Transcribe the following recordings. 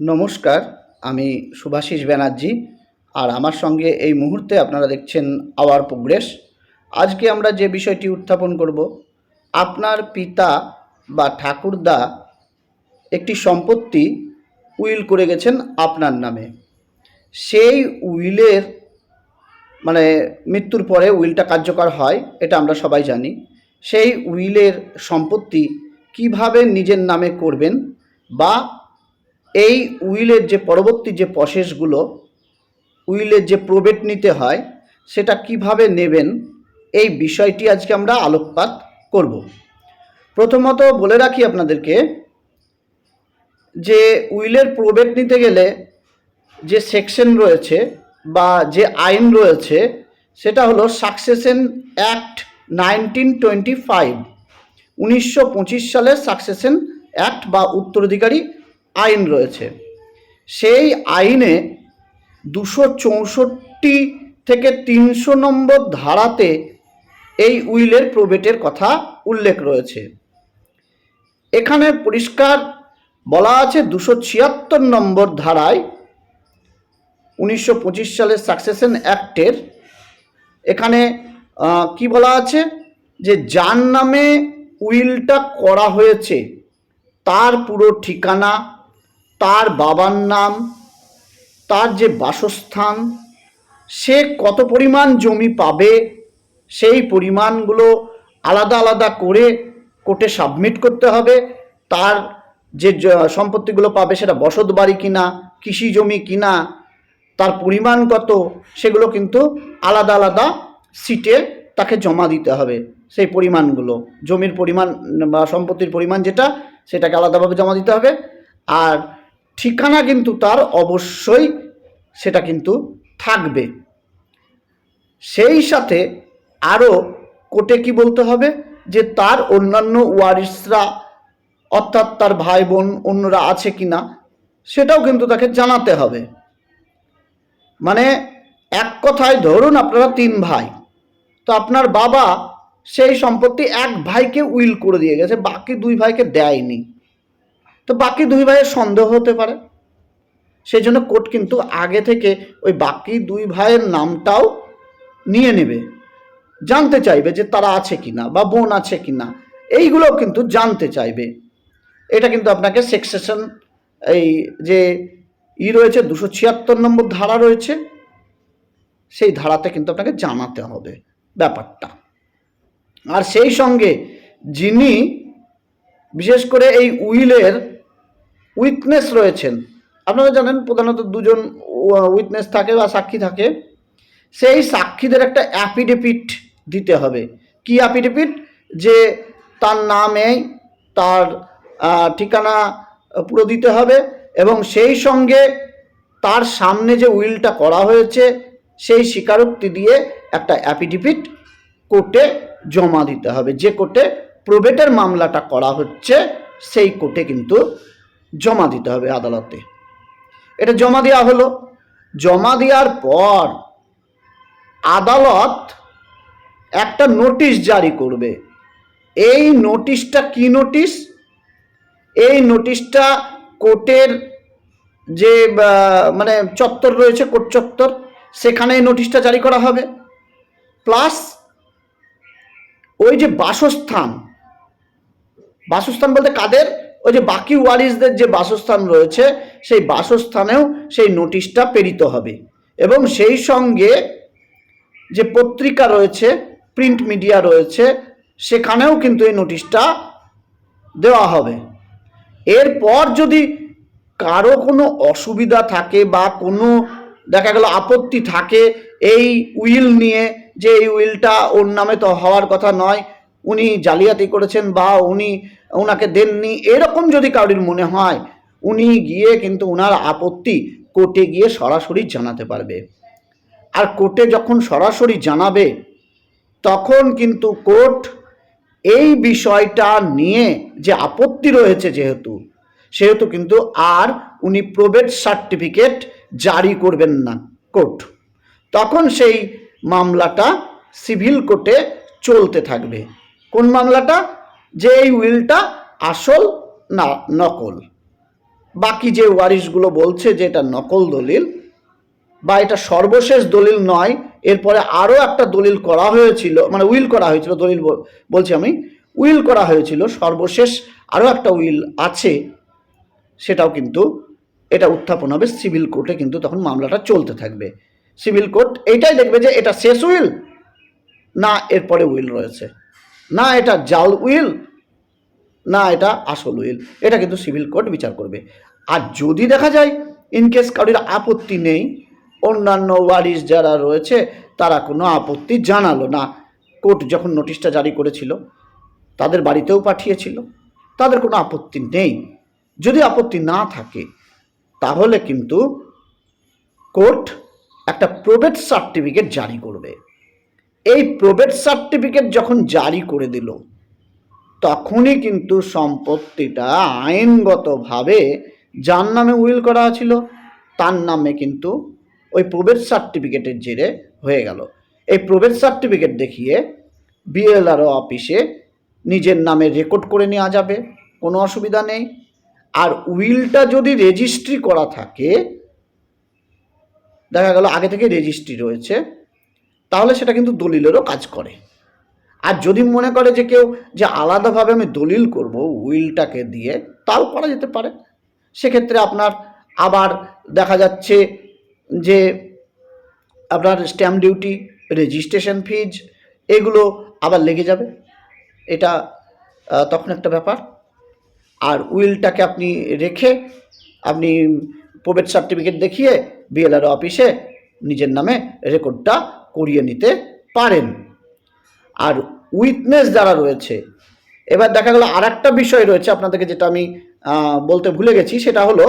নমস্কার, আমি সুভাষিস ব্যানার্জি আর আমার সঙ্গে এই মুহূর্তে আপনারা দেখছেন আওয়ার প্রোগ্রেস। আজকে আমরা যে বিষয়টি উত্থাপন করব, আপনার পিতা বা ঠাকুরদা একটি সম্পত্তি উইল করে গেছেন আপনার নামে। সেই উইলের মানে মৃত্যুর পরে উইলটা কার্যকর হয়, এটা আমরা সবাই জানি। সেই উইলের সম্পত্তি কীভাবে নিজের নামে করবেন বা এই উইলের যে পরবর্তী যে প্রসেসগুলো, উইলের যে প্রবেট নিতে হয়, সেটা কীভাবে নেবেন, এই বিষয়টি আজকে আমরা আলোকপাত করব। প্রথমত বলে রাখি আপনাদেরকে যে উইলের প্রবেট নিতে গেলে যে সেকশন রয়েছে বা যে আইন রয়েছে, সেটা হলো succession act nineteen twenty five উনিশশো পঁচিশ সালের সাকসেশন অ্যাক্ট বা উত্তরাধিকারী আইন রয়েছে। সেই আইনে দুশো চৌষট্টি থেকে তিনশো নম্বর ধারাতে এই উইলের প্রবেটের কথা উল্লেখ রয়েছে। এখানে পরিষ্কার বলা আছে দুশো ছিয়াত্তর নম্বর ধারায় উনিশশো পঁচিশ সালের সাকসেশন অ্যাক্টের। এখানে কি বলা আছে? যে যার নামে উইলটা করা হয়েছে, তার পুরো ঠিকানা তার বাবার নাম, তার যে বাসস্থান, সে কত পরিমাণ জমি পাবে, সেই পরিমাণগুলো আলাদা আলাদা করে কোর্টে সাবমিট করতে হবে। তার যে সম্পত্তিগুলো পাবে, সেটা বসত বাড়ি কিনা, কৃষি জমি কিনা, তার পরিমাণ কত, সেগুলো কিন্তু আলাদা আলাদা সিটে তাকে জমা দিতে হবে, সেই পরিমাণগুলো। জমির পরিমাণ বা সম্পত্তির পরিমাণ যেটা, সেটাকে আলাদাভাবে জমা দিতে হবে। আর ঠিকানা কিন্তু তার অবশ্যই সেটা কিন্তু থাকবে। সেই সাথে আরও কোর্টে কি বলতে হবে? যে তার অন্যান্য ওয়ারিসরা, অর্থাৎ তার ভাই বোন অন্যরা আছে কি না সেটাও কিন্তু তাকে জানাতে হবে। মানে এক কথায় ধরুন আপনারা তিন ভাই, তো আপনার বাবা সেই সম্পত্তি এক ভাইকে উইল করে দিয়ে গেছে, বাকি দুই ভাইকে দেয়নি। তো বাকি দুই ভাইয়ের সন্দেহ হতে পারে। সেই জন্য কোর্ট কিন্তু আগে থেকে ওই বাকি দুই ভাইয়ের নামটাও নিয়ে নেবে। জানতে চাইবে যে তারা আছে কি না বা বোন আছে কি না এইগুলো কিন্তু জানতে চাইবে। এটা কিন্তু আপনাকে সেকসেশন এই যে ই রয়েছে, দুশো ছিয়াত্তর নম্বর ধারা রয়েছে, সেই ধারাতে কিন্তু আপনাকে জানাতে হবে ব্যাপারটা। আর সেই সঙ্গে যিনি, বিশেষ করে এই উইলের উইটনেস রয়েছেন। আপনারা জানেন প্রধানত দুজন উইটনেস থাকে বা সাক্ষী থাকে। সেই সাক্ষীদের একটা অ্যাফিডেভিট দিতে হবে। কি অ্যাফিডেভিট যে তার নামে তার ঠিকানা পুরো দিতে হবে এবং সেই সঙ্গে তার সামনে যে উইলটা করা হয়েছে, সেই স্বীকারোক্তি দিয়ে একটা অ্যাফিডেভিট কোর্টে জমা দিতে হবে। যে কোর্টে প্রবেটের মামলাটা করা হচ্ছে, সেই কোর্টে কিন্তু জমা দিতে হবে আদালতে। এটা জমা দেওয়া হলো। জমা দেওয়ার পর আদালত একটা নোটিশ জারি করবে। এই নোটিশটা কি নোটিশ? এই নোটিশটা কোর্টের যে মানে চত্বর রয়েছে, কোর্ট চত্বর, সেখানে এই নোটিশটা জারি করা হবে। প্লাস ওই যে বাসস্থান বাসস্থান বলতে কাদের? ওই যে বাকি ওয়ারিসদের যে বাসস্থান রয়েছে, সেই বাসস্থানেও সেই নোটিশটা প্রেরিত হবে। এবং সেই সঙ্গে যে পত্রিকা রয়েছে, প্রিন্ট মিডিয়া রয়েছে, সেখানেও কিন্তু এই নোটিশটা দেওয়া হবে। এরপর যদি কারও কোনো অসুবিধা থাকে বা কোনো দেখা গেল আপত্তি থাকে, এই উইল নিয়ে, যে এই উইলটা ওর নামে তো হওয়ার কথা নয় উনি জালিয়াতি করেছেন বা উনি ওনাকে দেননি, এরকম যদি কারোর মনে হয়, উনি গিয়ে কিন্তু ওনার আপত্তি কোর্টে গিয়ে সরাসরি জানাতে পারবে। আর কোর্টে যখন সরাসরি জানাবে, তখন কিন্তু কোর্ট এই বিষয়টা নিয়ে যে আপত্তি রয়েছে যেহেতু, সেহেতু কিন্তু আর উনি প্রবেট সার্টিফিকেট জারি করবেন না কোর্ট। তখন সেই মামলাটা সিভিল কোর্টে চলতে থাকবে। কোন মামলাটা? যে এই উইলটা আসল না নকল। বাকি যে ওয়ারিশগুলো বলছে যে এটা নকল দলিল, বা এটা সর্বশেষ দলিল নয়, এরপরে আরও একটা দলিল করা হয়েছিল মানে উইল করা হয়েছিল, দলিল বলছি আমি, উইল করা হয়েছিল, সর্বশেষ আরও একটা উইল আছে, সেটাও কিন্তু এটা উত্থাপন হবে সিভিল কোর্টে, কিন্তু তখন মামলাটা চলতে থাকবে। সিভিল কোর্ট এইটাই দেখবে যে এটা শেষ উইল, না এরপরে উইল রয়েছে। না এটা জাল উইল, না এটা আসল উইল। এটা কিন্তু সিভিল কোর্ট বিচার করবে। আর যদি দেখা যায় ইনকেস কারোর আপত্তি নেই, অন্যান্য ওয়ারিস যারা রয়েছে, তারা কোনো আপত্তি জানালো না। কোর্ট যখন নোটিশটা জারি করেছিল, তাদের বাড়িতেও পাঠিয়েছিল। তাদের কোনো আপত্তি নেই। যদি আপত্তি না থাকে, তাহলে কিন্তু কোর্ট একটা প্রবেট সার্টিফিকেট জারি করবে। এই প্রবেট সার্টিফিকেট যখন জারি করে দিল, তখনই কিন্তু সম্পত্তিটা আইনগতভাবে যার নামে উইল করা ছিল তার নামে কিন্তু ওই প্রবেট সার্টিফিকেটের জেরে হয়ে গেল। এই প্রবেট সার্টিফিকেট দেখিয়ে বিএলআরও অফিসে নিজের নামে রেকর্ড করে নেওয়া যাবে, কোনো অসুবিধা নেই। আর উইলটা যদি রেজিস্ট্রি করা থাকে, দেখা গেল আগে থেকে রেজিস্ট্রি রয়েছে তাহলে সেটা কিন্তু দলিলেরও কাজ করে। আর যদি মনে করে যে কেউ যে আলাদাভাবে আমি দলিল করব, উইলটাকে দিয়ে, তাও করা যেতে পারে। সেক্ষেত্রে আপনার আবার দেখা যাচ্ছে যে আপনার স্ট্যাম্প ডিউটি রেজিস্ট্রেশন ফিজ এগুলো আবার লেগে যাবে। এটা তখন একটা ব্যাপার। আর উইলটাকে আপনি রেখে, আপনি প্রবেট সার্টিফিকেট দেখিয়ে বিএলআর অফিসে নিজের নামে রেকর্ডটা করিয়ে নিতে পারেন। আর উইটনেস যারা রয়েছে, এবার দেখা গেল আর একটা বিষয় রয়েছে আপনাদেরকে যেটা আমি বলতে ভুলে গেছি, সেটা হলো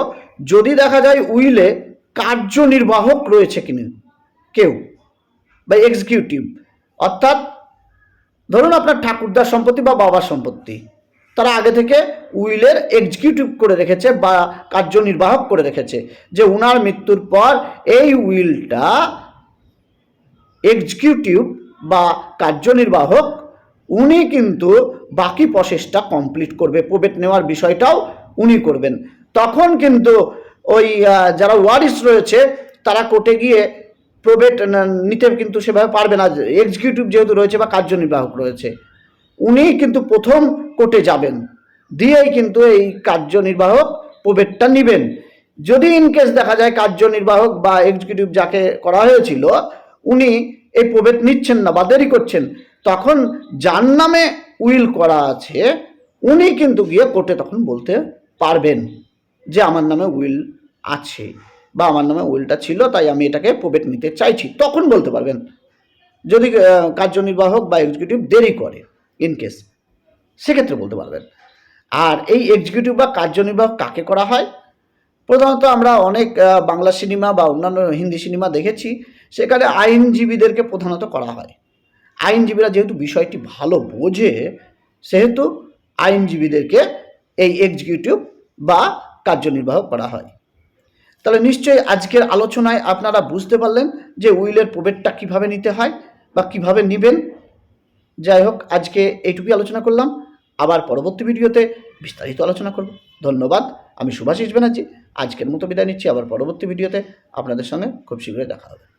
যদি দেখা যায় উইলে কার্যনির্বাহক রয়েছে কিনা, কেউ বা এক্সিকিউটিভ অর্থাৎ ধরুন আপনার ঠাকুরদার সম্পত্তি বা বাবার সম্পত্তি, তারা আগে থেকে উইলের এক্সিকিউটিভ করে রেখেছে বা কার্যনির্বাহক করে রেখেছে, যে উনার মৃত্যুর পর এই উইলটা এক্সিকিউটিভ বা কার্যনির্বাহক, উনি কিন্তু বাকি প্রসেসটা কমপ্লিট করবে। প্রবেট নেওয়ার বিষয়টাও উনি করবেন। তখন কিন্তু ওই যারা ওয়ারিস রয়েছে, তারা কোর্টে গিয়ে প্রবেট নিতে কিন্তু সেভাবে পারবে না। এক্সিকিউটিভ যেহেতু রয়েছে বা কার্যনির্বাহক রয়েছে, উনি কিন্তু প্রথম কোর্টে যাবেন। দিয়েই কিন্তু এই কার্যনির্বাহক প্রবেটটা নেবেন। যদি ইনকেস দেখা যায় কার্যনির্বাহক বা এক্সিকিউটিভ যাকে করা হয়েছিল উনি এই প্রবেট নিচ্ছেন না বা দেরি করছেন। তখন যার নামে উইল করা আছে, উনি কিন্তু গিয়ে কোর্টে তখন বলতে পারবেন যে আমার নামে উইল আছে বা আমার নামে উইলটা ছিল, তাই আমি এটাকে প্রবেট নিতে চাইছি। তখন বলতে পারবেন, যদি কার্যনির্বাহক বা এক্সিকিউটিভ দেরি করে ইন কেস সেক্ষেত্রে বলতে পারবেন। আর এই এক্সিকিউটিভ বা কার্যনির্বাহক কাকে করা হয়? প্রধানত আমরা অনেক বাংলা সিনেমা বা অন্যান্য হিন্দি সিনেমা দেখেছি। সেখানে আইনজীবীদেরকে প্রধানত করা হয়। আইনজীবীরা যেহেতু বিষয়টি ভালো বোঝে, সেহেতু আইনজীবীদেরকে এই এক্সিকিউটিভ বা কার্যনির্বাহক করা হয়। তাহলে নিশ্চয়ই আজকের আলোচনায় আপনারা বুঝতে পারলেন যে উইলের প্রবেটটা কীভাবে নিতে হয় বা কীভাবে নেবেন। যাই হোক, আজকে এইটুকুই আলোচনা করলাম। আবার পরবর্তী ভিডিওতে বিস্তারিত আলোচনা করব। ধন্যবাদ। আমি সুভাষিস ব্যানার্জি। আজকের মতো বিদায় নিচ্ছি। আবার পরবর্তী ভিডিওতে আপনাদের সঙ্গে খুব শীঘ্রই দেখা হবে।